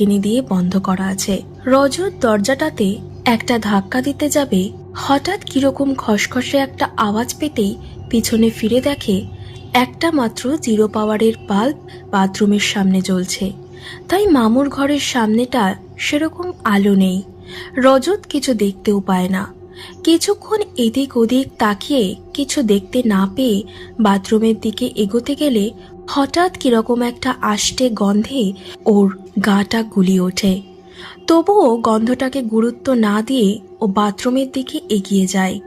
কিনে দিয়ে বন্ধ করা আছে। রজত দরজাটাতে একটা ধাক্কা দিতে যাবে। হঠাৎ কীরকম খসখসে একটা আওয়াজ পেতেই পিছনে ফিরে দেখে একটা মাত্র জিরো পাওয়ারের বাল্ব বাথরুমের সামনে জ্বলছে। তাই মামুর ঘরের সামনেটা সেরকম আলো নেই। রজত কিছু দেখতেও পায় না। কিছুক্ষণ এদিক ওদিক তাকিয়ে কিছু দেখতে না পেয়ে বাথরুমের দিকে এগোতে গেলে হঠাৎ কীরকম একটা আষ্টে গন্ধে ওর গাটা গুলি ওঠে। তবুও গন্ধটাকে গুরুত্ব না দিয়ে ও বাথরুমের দিকে এগিয়ে যায়।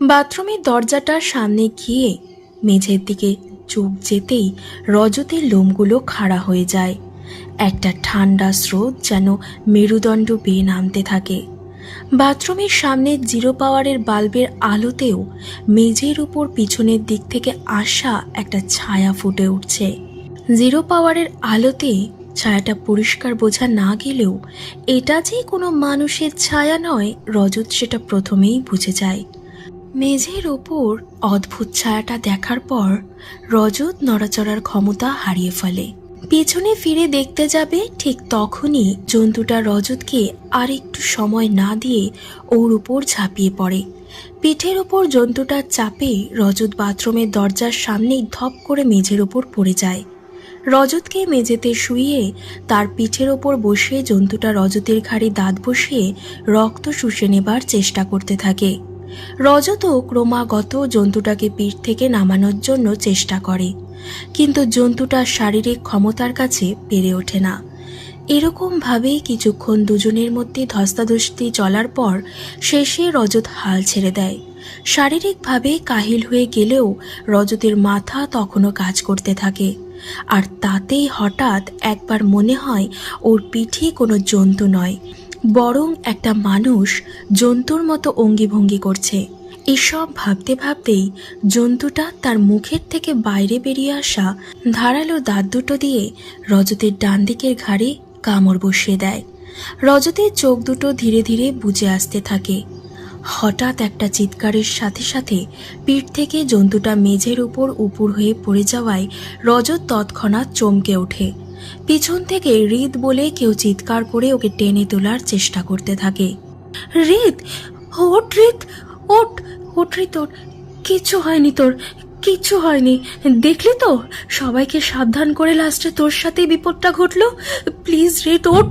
বাথরুমের দরজাটার সামনে গিয়ে মেঝের দিকে চোখ যেতেই রজতের লোমগুলো খাড়া হয়ে যায়। একটা ঠান্ডা স্রোত যেন মেরুদণ্ড বেয়ে নামতে থাকে। বাথরুমের সামনে জিরো পাওয়ারের বাল্বের আলোতেও মেঝের উপর পিছনের দিক থেকে আসা একটা ছায়া ফুটে উঠছে। জিরো পাওয়ারের আলোতে ছায়াটা পরিষ্কার বোঝা না গেলেও এটা যে কোনো মানুষের ছায়া নয়, রজত সেটা প্রথমেই বুঝে যায়। মেঝের ওপর অদ্ভুত ছায়াটা দেখার পর রজত নড়াচড়ার ক্ষমতা হারিয়ে ফেলে। পেছনে ফিরে দেখতে যাবে, ঠিক তখনই জন্তুটা রজতকে আর একটু সময় না দিয়ে ওর উপর ঝাঁপিয়ে পড়ে। পিঠের ওপর জন্তুটার চাপে রজত বাথরুমের দরজার সামনেই ধপ করে মেঝের ওপর পড়ে যায়। রজতকে মেঝেতে শুইয়ে তার পিঠের ওপর বসে জন্তুটা রজতের ঘাড়ে দাঁত বসিয়ে রক্ত শুষে নেবার চেষ্টা করতে থাকে। রজতও ক্রমাগত জন্তুটাকে পিঠ থেকে নামানোর জন্য চেষ্টা করে, কিন্তু জন্তুটার শারীরিক ক্ষমতার কাছে পেরে ওঠে না। এরকমভাবেই কিছুক্ষণ দুজনের মধ্যে ধস্তাধস্তি চলার পর শেষে রজত হাল ছেড়ে দেয়। শারীরিকভাবে কাহিল হয়ে গেলেও রজতের মাথা তখনও কাজ করতে থাকে, আর তাতেই হঠাৎ একবার মনে হয় ওর পিঠে কোনো জন্তু নয়। বরং একটা মানুষ জন্তুর মতো অঙ্গিভঙ্গি করছে। এসব ভাবতে ভাবতেই জন্তুটা তার মুখের থেকে বাইরে বেরিয়ে আসা ধারালো দাঁত দুটো দিয়ে রজতের ডান দিকের ঘাড়ে কামড় বসিয়ে দেয়। রজতের চোখ দুটো ধীরে ধীরে বুজে আসতে থাকে। হঠাৎ একটা চিৎকারের সাথে সাথে পিঠ থেকে জন্তুটা মেঝের উপর উপর হয়ে পড়ে যাওয়ায় রজত তৎক্ষণাৎ চমকে ওঠে। পিছন থেকে হৃদ বলে কেউ চিৎকার করে ওকে টেনে তোলার চেষ্টা করতে থাকে। হৃদ ওট হৃদ ওট ওট হৃদ তোর। কিছু হয়নি তোর, কিচ্ছু হয়নি। দেখলি তো? সবাইকে সাবধান করে লাস্টে তোর সাথে বিপদটা ঘটলো। প্লিজ রিদ ওঠ।